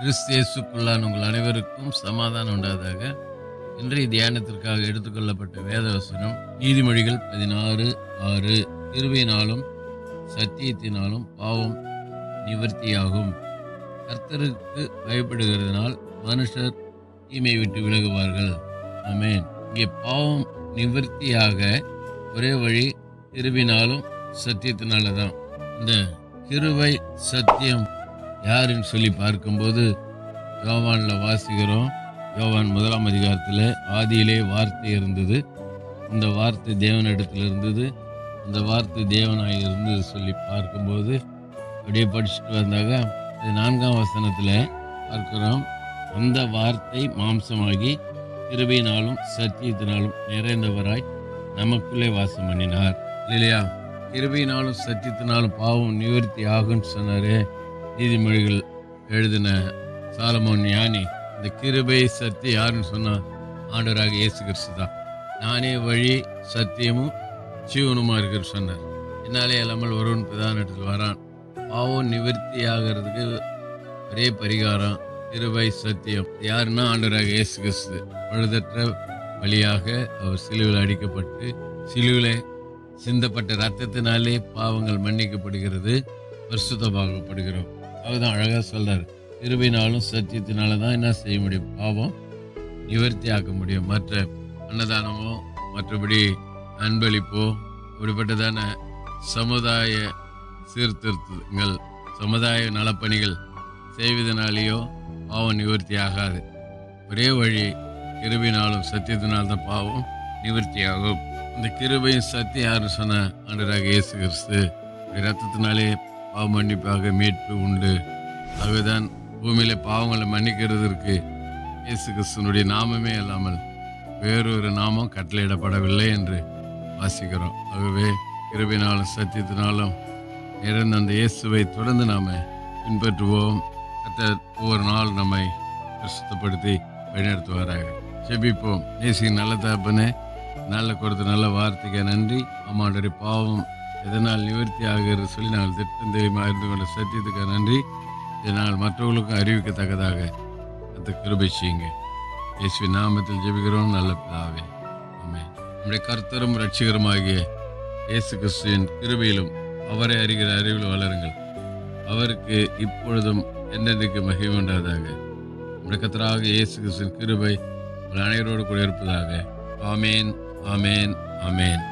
கிறிஸ்தியேசுக்குள்ளான உங்கள் அனைவருக்கும் சமாதானம் உண்டாதாக. இன்றைய தியானத்திற்காக எடுத்துக்கொள்ளப்பட்ட வேதவசனம் நீதிமொழிகள் பதினாறு ஆறு கிருபையினாலும் சத்தியத்தினாலும் பாவம் நிவர்த்தியாகும். கர்த்தருக்கு பயப்படுகிறதுனால் மனுஷர் தீமை விட்டு விலகுவார்கள். ஆமேன். இங்கே பாவம் நிவர்த்தியாக ஒரே வழி கிருவினாலும் சத்தியத்தினால தான் இந்த கிருவை சத்தியம் யாருன்னு சொல்லி பார்க்கும்போது யோவானில் வாசிக்கிறோம். யோவான் முதலாம் அதிகாரத்தில் ஆதியிலே வார்த்தை இருந்தது. அந்த வார்த்தை தேவனிடத்தில் இருந்தது. அந்த வார்த்தை தேவனாக இருந்தது சொல்லி பார்க்கும்போது அப்படியே படிச்சுட்டு வந்தாங்க. நான்காம் வசனத்தில் பார்க்கிறோம். அந்த வார்த்தை மாம்சமாகி கிருபையினாலும் சத்தியத்தினாலும் நிறைந்தவராய் நமக்குள்ளே வாசம் பண்ணினார். இல்லையா? கிருபையினாலும் சத்தியத்தினாலும் பாவம் நிவர்த்தி ஆகும்னு சொன்னார். நீதிமொழிகள் எழுதின சாலமோன் ஞானி இந்த கிருபை சத்தியம் யாருன்னு சொன்னால் ஆண்டவராக இயேசு கிறிஸ்து தான். நானே வழி சத்தியமும் ஜீவனுமா இருக்கிற சொன்னார். என்னாலே இல்லாமல் ஒருவன் பிரதானத்தில் வரான். பாவம் நிவர்த்தி ஆகிறதுக்கு ஒரே பரிகாரம் கிருபை சத்தியம். யாருன்னா ஆண்டவராக இயேசு கிறிஸ்து. பழுதற்ற வழியாக அவர் சிலுவில் அடிக்கப்பட்டு சிலுவில் சிந்தப்பட்ட ரத்தத்தினாலே பாவங்கள் மன்னிக்கப்படுகிறது பரிசுத்தமாகப்படுகிறோம் அவர்தான் அழகாக சொல்கிறார் கிருபினாலும் சத்தியத்தினால தான் என்ன செய்ய முடியும்? பாவம் நிவர்த்தி ஆக்க முடியும். மற்ற அன்னதானமோ மற்றபடி அன்பளிப்போ இப்படிப்பட்டதான சமுதாய சீர்திருத்தங்கள் சமுதாய நலப்பணிகள் செய்வதனாலேயோ பாவம் நிவர்த்தி ஆகாது ஒரே வழி கிருபினாலும் சத்தியத்தினால்தான் பாவம் நிவர்த்தியாகும். இந்த கிருபையும் சத்தியம் யாருன்னு சொன்ன ஆண்டராக இயேசு கிறிஸ்து ரத்தத்தினாலே பாவ மன்னிப்பாக மீட்பு உண்டு. ஆகவேதான் பூமியில பாவங்களை மன்னிக்கிறதற்கு இயேசு கிறிஸ்தனுடைய நாமமே இல்லாமல் வேறொரு நாமம் கட்டளையிடப்படவில்லை என்று வாசிக்கிறோம். ஆகவே கிருபினாலும் சத்தியத்தினாலும் நிறைந்த அந்த இயேசுவை தொடர்ந்து நாம பின்பற்றுவோம். கர்த்தர் ஒவ்வொரு நாள் நம்மை பிரசுத்தப்படுத்தி வழிநடத்துவாராக. செபிப்போம் நேசிக்கு நல்ல தகப்பனே நல்ல கொடுத்த நல்ல வார்த்தைக்கு நன்றி. அம்மாவுடைய பாவம் எதனால் நிவர்த்தி ஆகிற சொல்லி நாங்கள் திட்டம் தெளிவாக இருந்து கொண்ட சத்தியத்துக்கு நன்றி. இதை நாங்கள் மற்றவர்களுக்கும் அறிவிக்கத்தக்கதாக அந்த கிருபை செய்யுங்க. இயேசுவின் நாமத்தில் ஜெபிக்கிறோம். நல்ல பிதாவே ஆமே நம்முடைய கர்த்தரும் ரட்சிகரமாகிய இயேசு கிறிஸ்துவின் கிருபையிலும் அவரை அறிகிற அறிவில் வளருங்கள். அவருக்கு இப்பொழுதும் என்றென்றைக்கு மகிமை உண்டாதாக நம்முடைய கர்த்தராக இயேசு கிறிஸ்துவின் கிருபை உங்கள் அனைவரோடு கூட இருப்பதாக. ஆமேன் ஆமேன் ஆமேன்.